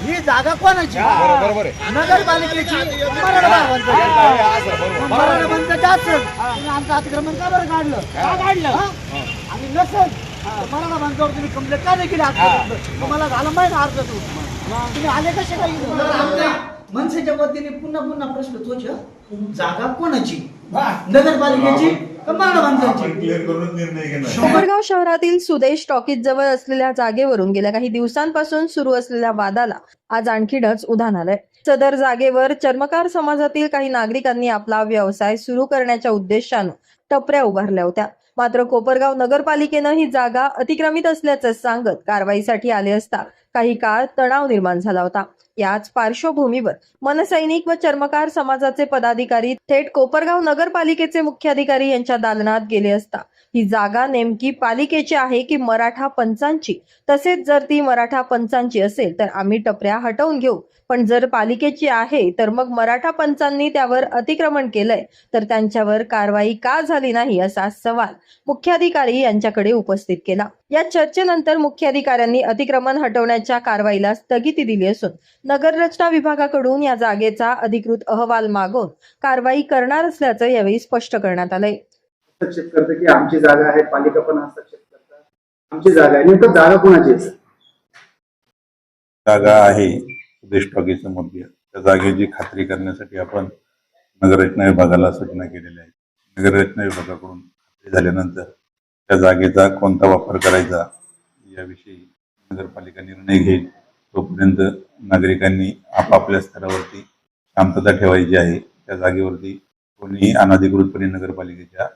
ही जागा कोणाची? बरोबर आहे नगरपालिकेची. मग मराठा भावांचं असेल. तुम्ही आमचं अतिक्रमण का बरं काढलं? का काढलं? आणि नसेल मराठा भावांच्यावर तुम्ही कंप्लेंट का नाही केली? आजपर्यंत? तुम्हाला झालं माहिती अर्ज तुम्ही आले कसे काही मनसेच्या वतीने पुन्हा पुन्हा प्रश्न तोच हं? जागा कोणाची? नगरपालिकेची? कोपरगाव शहरातील सुदेश टॉकीज जवळ असलेल्या जागेवरून गेल्या काही दिवसांपासून सुरू असलेल्या वादाला आज आणखीनच उधाण आलंय सदर जागेवर चर्मकार समाजातील काही नागरिकांनी आपला व्यवसाय सुरू करण्याच्या उद्देशानं टपऱ्या उभारल्या होत्या. मात्र कोपरगाव नगरपालिकेनं ही जागा अतिक्रमित असल्याचं सांगत कारवाईसाठी आले असता काही काळ तणाव निर्माण झाला होता. याच पार्श्वभूमीवर मनसैनिक व चर्मकार समाजाचे पदाधिकारी थेट कोपरगाव नगरपालिकेचे मुख्याधिकारी यांच्या दालनात गेले असता ही जागा नेमकी पालिकेची आहे की मराठा पंचांची? तसेच जर ती मराठा पंचांची असेल तर आम्ही टपऱ्या हटवून घेऊ. पण जर पालिकेची आहे तर मग मराठा पंचांनी त्यावर अतिक्रमण केलंय तर त्यांच्यावर कारवाई का झाली नाही असा सवाल मुख्याधिकारी यांच्याकडे उपस्थित केला. या चर्चेनंतर मुख्याधिकाऱ्यांनी अतिक्रमण हटवण्याच्या कारवाईला स्थगिती दिली असून नगररचना विभागाकडून या जागेचा अधिकृत अहवाल मागून कारवाई करणार असल्याचं यावेळी स्पष्ट करण्यात आलंय. हस्तक्षेप करतं की आमची जागा आहे पालिका पण हस्तक्षेप करतात आमची जागा आहे. नेमकं जागा कोणाची आहे जागा आहे सुदेश टॉकी त्या जागेची खात्री करण्यासाठी आपण नगररचना विभागाला सूचना केलेल्या आहेत. नगररचना विभागाकडून खात्री झाल्यानंतर त्या जागेचा कोणता वापर करायचा याविषयी नगरपालिका निर्णय घेईल. तोपर्यंत नागरिकांनी आपापल्या स्तरावरती शांतता ठेवायची आहे. त्या जागेवरती कोणी अनधिकृतपणे नगरपालिकेच्या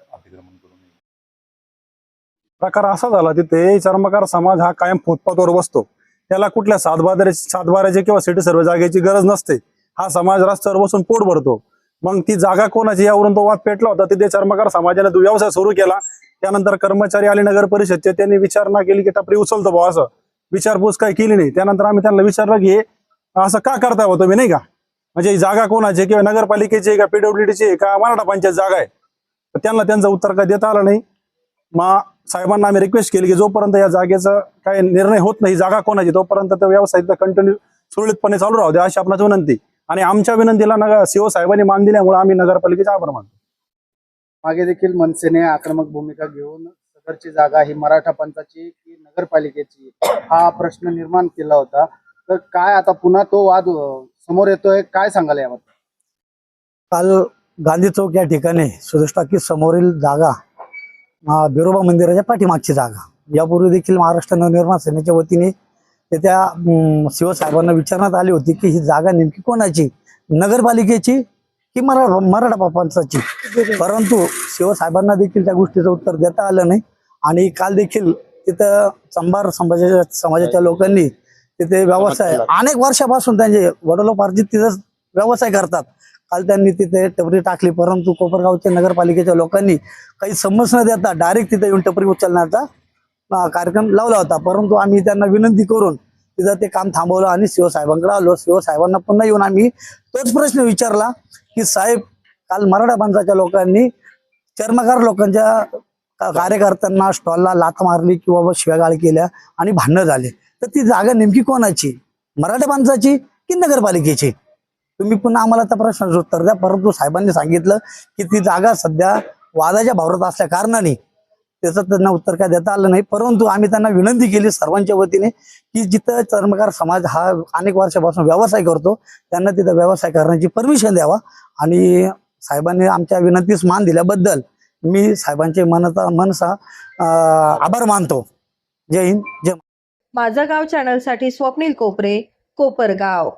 प्रकार असा झाला तिथे चर्मकार समाज हा कायम फुटपाथवर बसतो. त्याला कुठल्या सातबाऱ्या सातबाऱ्याचे किंवा सिटी सर्व जागेची गरज नसते. हा समाज रस्त्यावर बसून पोट भरतो. मग ती जागा कोणाची? यावरून तो वाद पेटला होता. तिथे चर्मकार समाजाने तो व्यवसाय सुरू केला. त्यानंतर कर्मचारी आले नगर परिषदचे त्यांनी विचारणा केली की टपरी उचलतो भाऊ असं. विचारपूस काही केली नाही. त्यानंतर आम्ही त्यांना विचारलं की असं का करता हो तुम्ही? नाही का? म्हणजे जागा कोणाची? किंवा नगरपालिकेची का? पीडब्ल्यूडीची का? मराठा पंचायत जागा आहे. त्यांना त्यांचं उत्तर काय देता आलं नाही. मग साहेबांना आम्ही रिक्वेस्ट केली की जोपर्यंत या जागेचा काही निर्णय होत नाही जागा कोणाची तोपर्यंत तो व्यवसाय कंटिन्यू सुरळीतपणे चालू राहू द्या अशी आपणाची विनंती. आणि आमच्या विनंतीला नगर सीओ साहेबांनी मान दिल्यामुळे आम्ही नगरपालिकेचे आभार मानतो. मागे देखील मनसेने आक्रमक भूमिका घेऊन सदरची जागा ही मराठा पंचाची की नगरपालिकेची हा प्रश्न निर्माण केला होता. तर काय आता पुन्हा तो वाद समोर येतोय काय सांगाल याबद्दल? काल गांधी चौक या ठिकाणी सुदेश टाकी समोरील जागा बिरोबा मंदिराच्या पाठीमागची जागा. यापूर्वी देखील महाराष्ट्र नवनिर्माण सेनेच्या वतीने त्या शिव साहेबांना विचारण्यात आली होती की ही जागा नेमकी कोणाची? नगरपालिकेची की मरा मराठा बापांचाची परंतु शिवसाहेबांना देखील त्या गोष्टीचं उत्तर देता आलं नाही. आणि काल देखील तिथं चंबार समाजाच्या समाजाच्या लोकांनी तिथे व्यवसाय अनेक वर्षापासून त्यांचे वडिलोपार्जित तिथं व्यवसाय करतात. काल त्यांनी तिथे टपरी टाकली परंतु कोपरगावच्या नगरपालिकेच्या लोकांनी काही समज न देता डायरेक्ट तिथे येऊन टपरी उचलण्याचा कार्यक्रम लावला होता. परंतु आम्ही त्यांना विनंती करून तिथं ते काम थांबवलं आणि शिवसाहेबांकडे आलो. शिवसाहेबांना पुन्हा येऊन आम्ही तोच प्रश्न विचारला की साहेब काल मराठा माणसाच्या लोकांनी चर्मकार लोकांच्या कार्यकर्त्यांना स्टॉलला लाथ मारली किंवा शिव्यागाळ केल्या आणि भांडणं झाले. तर ती जागा नेमकी कोणाची? मराठा माणसाची की नगरपालिकेची? तुम्ही पुन्हा आम्हाला त्या प्रश्नाचं उत्तर द्या. परंतु साहेबांनी सांगितलं की ती जागा सध्या वादाच्या भावरात असल्या कारणाने त्याचं त्यांना उत्तर काय देता आलं नाही. परंतु आम्ही त्यांना विनंती केली सर्वांच्या वतीने की जिथं चर्मकार समाज हा अनेक वर्षापासून व्यवसाय करतो त्यांना तिथं व्यवसाय करण्याची परमिशन द्यावा. आणि साहेबांनी आमच्या विनंतीस मान दिल्याबद्दल मी साहेबांचे मनता मनसा आभार मानतो. जय हिंद. जय माझं गाव चॅनलसाठी स्वप्नील कोपरे कोपरगाव.